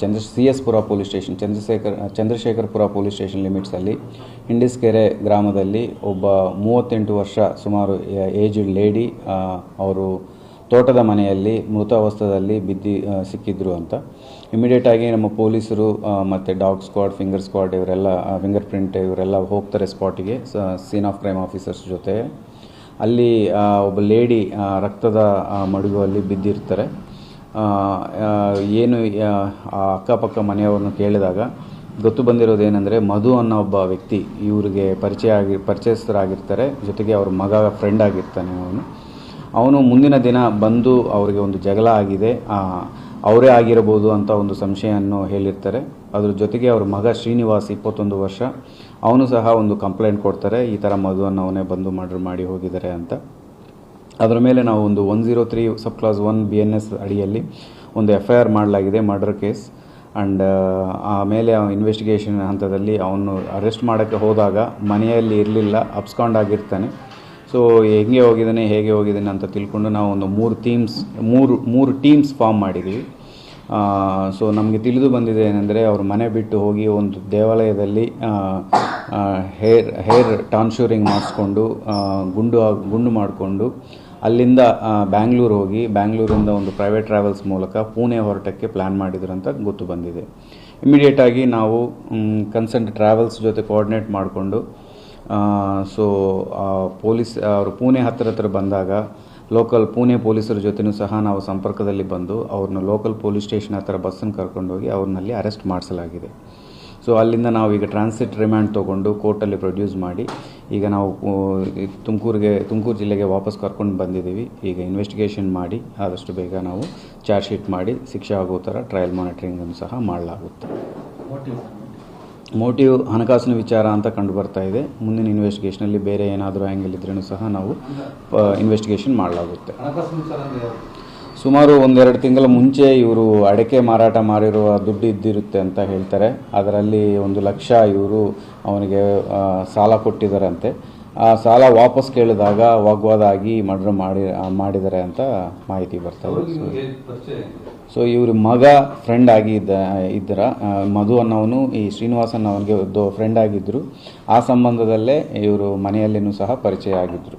Chandra C S Pura police station, Chandrashekhar Chandrashekharpura police station ಲಿಮಿಟ್ಸಲ್ಲಿ Hindiskere ಗ್ರಾಮದಲ್ಲಿ ಒಬ್ಬ ಮೂವತ್ತೆಂಟು ವರ್ಷ ಸುಮಾರು ಏಜ್ಡ್ ಲೇಡಿ ಅವರು ತೋಟದ ಮನೆಯಲ್ಲಿ ಮೃತ ಬಿದ್ದಿ ಸಿಕ್ಕಿದ್ರು ಅಂತ. ಇಮಿಡಿಯೇಟಾಗಿ ನಮ್ಮ ಪೊಲೀಸರು ಮತ್ತು ಡಾಗ್ ಸ್ಕ್ವಾಡ್, ಫಿಂಗರ್ ಸ್ಕ್ವಾಡ್ ಇವರೆಲ್ಲ ಫಿಂಗರ್ ಪ್ರಿಂಟ್ ಇವರೆಲ್ಲ ಹೋಗ್ತಾರೆ ಸ್ಪಾಟಿಗೆ ಸೀನ್ ಆಫ್ ಕ್ರೈಮ್ ಆಫೀಸರ್ಸ್ ಜೊತೆ. ಅಲ್ಲಿ ಒಬ್ಬ ಲೇಡಿ ರಕ್ತದ ಮಡುಗುವಲ್ಲಿ ಬಿದ್ದಿರ್ತಾರೆ. ಏನು ಅಕ್ಕಪಕ್ಕ ಮನೆಯವ್ರನ್ನ ಕೇಳಿದಾಗ ಗೊತ್ತು ಬಂದಿರೋದು ಏನಂದರೆ ಮಧು ಅನ್ನೋ ಒಬ್ಬ ವ್ಯಕ್ತಿ ಇವರಿಗೆ ಪರಿಚಯ ಆಗಿ, ಪರಿಚಯಸ್ಥರಾಗಿರ್ತಾರೆ. ಜೊತೆಗೆ ಅವ್ರ ಮಗ ಫ್ರೆಂಡ್ ಆಗಿರ್ತಾನೆ ಅವನು. ಅವನು ಮುಂದಿನ ದಿನ ಬಂದು ಅವರಿಗೆ ಒಂದು ಜಗಳ ಆಗಿದೆ. ಅವರೇ ಆಗಿರಬಹುದು ಅಂತ ಒಂದು ಸಂಶಯವನ್ನು ಹೇಳಿರ್ತಾರೆ. ಅದ್ರ ಜೊತೆಗೆ ಅವ್ರ ಮಗ ಶ್ರೀನಿವಾಸ್ ಇಪ್ಪತ್ತೊಂದು ವರ್ಷ. ಅವನು ಸಹ ಒಂದು ಕಂಪ್ಲೇಂಟ್ ಕೊಡ್ತಾರೆ. ಈ ಥರ ಮಧುವನ್ನು ಅವನೇ ಬಂದು ಮರ್ಡರ್ ಮಾಡಿ ಹೋಗಿದ್ದಾರೆ ಅಂತ. ಅದರ ಮೇಲೆ ನಾವು ಒಂದು one zero three sub clause one B N S ಅಡಿಯಲ್ಲಿ ಒಂದು ಎಫ್ ಐ ಆರ್ ಮಾಡಲಾಗಿದೆ ಮರ್ಡರ್ ಕೇಸ್ ಆ್ಯಂಡ್ ಆಮೇಲೆ ಇನ್ವೆಸ್ಟಿಗೇಷನ್ ಹಂತದಲ್ಲಿ ಅವನು ಅರೆಸ್ಟ್ ಮಾಡೋಕ್ಕೆ ಹೋದಾಗ ಮನೆಯಲ್ಲಿ ಇರಲಿಲ್ಲ ಅಪ್ಸ್ಕಾಂಡ್ ಆಗಿರ್ತಾನೆ. ಸೊ ಹೆಂಗೆ ಹೋಗಿದ್ದಾನೆ, ಹೇಗೆ ಹೋಗಿದ್ದಾನೆ ಅಂತ ತಿಳ್ಕೊಂಡು ನಾವು ಒಂದು ಮೂರು ಟೀಮ್ಸ್ ಮೂರು ಮೂರು ಟೀಮ್ಸ್ ಫಾರ್ಮ್ ಮಾಡಿದ್ದೀವಿ. ಸೊ ನಮಗೆ ತಿಳಿದು ಬಂದಿದೆ ಏನೆಂದರೆ, ಅವ್ರ ಮನೆ ಬಿಟ್ಟು ಹೋಗಿ ಒಂದು ದೇವಾಲಯದಲ್ಲಿ ಹೇರ್ ಹೇರ್ ಟಾನ್ಶೂರಿಂಗ್ ಮಾಡಿಸ್ಕೊಂಡು ಗುಂಡು ಗುಂಡು ಮಾಡಿಕೊಂಡು, ಅಲ್ಲಿಂದ ಬ್ಯಾಂಗ್ಳೂರು ಹೋಗಿ, ಬ್ಯಾಂಗ್ಳೂರಿಂದ ಒಂದು ಪ್ರೈವೇಟ್ ಟ್ರಾವೆಲ್ಸ್ ಮೂಲಕ ಪುಣೆ ಹೊರಟಕ್ಕೆ ಪ್ಲ್ಯಾನ್ ಮಾಡಿದ್ರು ಅಂತ ಗೊತ್ತು ಬಂದಿದೆ. ಇಮಿಡಿಯೇಟ್ ಆಗಿ ನಾವು ಕನ್ಸೆಂಟ್ ಟ್ರಾವೆಲ್ಸ್ ಜೊತೆ ಕೋಆರ್ಡಿನೇಟ್ ಮಾಡಿಕೊಂಡು ಸೊ ಪೊಲೀಸ್ ಅವರು ಪುಣೆ ಹತ್ತಿರ ಹತ್ರ ಬಂದಾಗ ಲೋಕಲ್ ಪುಣೆ ಪೊಲೀಸರ ಜೊತೆನೂ ಸಹ ನಾವು ಸಂಪರ್ಕದಲ್ಲಿ ಬಂದು ಅವ್ರನ್ನ ಲೋಕಲ್ ಪೊಲೀಸ್ ಸ್ಟೇಷನ್ ಹತ್ತಿರ ಬಸ್ಸನ್ನು ಕರ್ಕೊಂಡೋಗಿ ಅವ್ರನ್ನಲ್ಲಿ ಅರೆಸ್ಟ್ ಮಾಡಿಸಲಾಗಿದೆ. ಸೊ ಅಲ್ಲಿಂದ ನಾವು ಈಗ ಟ್ರಾನ್ಸಿಟ್ ರಿಮ್ಯಾಂಡ್ ತೊಗೊಂಡು ಕೋರ್ಟಲ್ಲಿ ಪ್ರೊಡ್ಯೂಸ್ ಮಾಡಿ ಈಗ ನಾವು ತುಮಕೂರಿಗೆ ತುಮಕೂರು ಜಿಲ್ಲೆಗೆ ವಾಪಸ್ ಕರ್ಕೊಂಡು ಬಂದಿದ್ದೀವಿ. ಈಗ ಇನ್ವೆಸ್ಟಿಗೇಷನ್ ಮಾಡಿ ಆದಷ್ಟು ಬೇಗ ನಾವು ಚಾರ್ಜ್ ಶೀಟ್ ಮಾಡಿ ಶಿಕ್ಷೆ ಆಗೋ ಥರ ಟ್ರಯಲ್ ಮಾನಿಟರಿಂಗನ್ನು ಸಹ ಮಾಡಲಾಗುತ್ತೆ. ಮೋಟಿವ್ ಹಣಕಾಸಿನ ವಿಚಾರ ಅಂತ ಕಂಡು ಬರ್ತಾ ಇದೆ. ಮುಂದಿನ ಇನ್ವೆಸ್ಟಿಗೇಷನಲ್ಲಿ ಬೇರೆ ಏನಾದರೂ ಆ್ಯಂಗಲ್ ಇದ್ರೂ ಸಹ ನಾವು ಇನ್ವೆಸ್ಟಿಗೇಷನ್ ಮಾಡಲಾಗುತ್ತೆ. ಸುಮಾರು ಒಂದೆರಡು ತಿಂಗಳ ಮುಂಚೆ ಇವರು ಅಡಕೆ ಮಾರಾಟ ಮಾಡಿರುವ ದುಡ್ಡು ಇದ್ದಿರುತ್ತೆ ಅಂತ ಹೇಳ್ತಾರೆ. ಅದರಲ್ಲಿ ಒಂದು ಲಕ್ಷ ಇವರು ಅವನಿಗೆ ಸಾಲ ಕೊಟ್ಟಿದ್ದಾರಂತೆ. ಆ ಸಾಲ ವಾಪಸ್ ಕೇಳಿದಾಗ ವಾಗ್ವಾದ ಆಗಿ ಮರ್ಡರ್ ಮಾಡಿ ಮಾಡಿದ್ದಾರೆ ಅಂತ ಮಾಹಿತಿ ಬರ್ತದೆ ಸೊ ಇವರು ಮಗ ಫ್ರೆಂಡ್ ಆಗಿ ಇದ್ದ ಇದ್ದರ ಮಧು ಅನ್ನೋನು ಈ ಶ್ರೀನಿವಾಸನ್ ಅವನಿಗೆ ಫ್ರೆಂಡ್ ಆಗಿದ್ದರು ಆ ಸಂಬಂಧದಲ್ಲೇ ಇವರು ಮನೆಯಲ್ಲಿನೂ ಸಹ ಪರಿಚಯ ಆಗಿದ್ದರು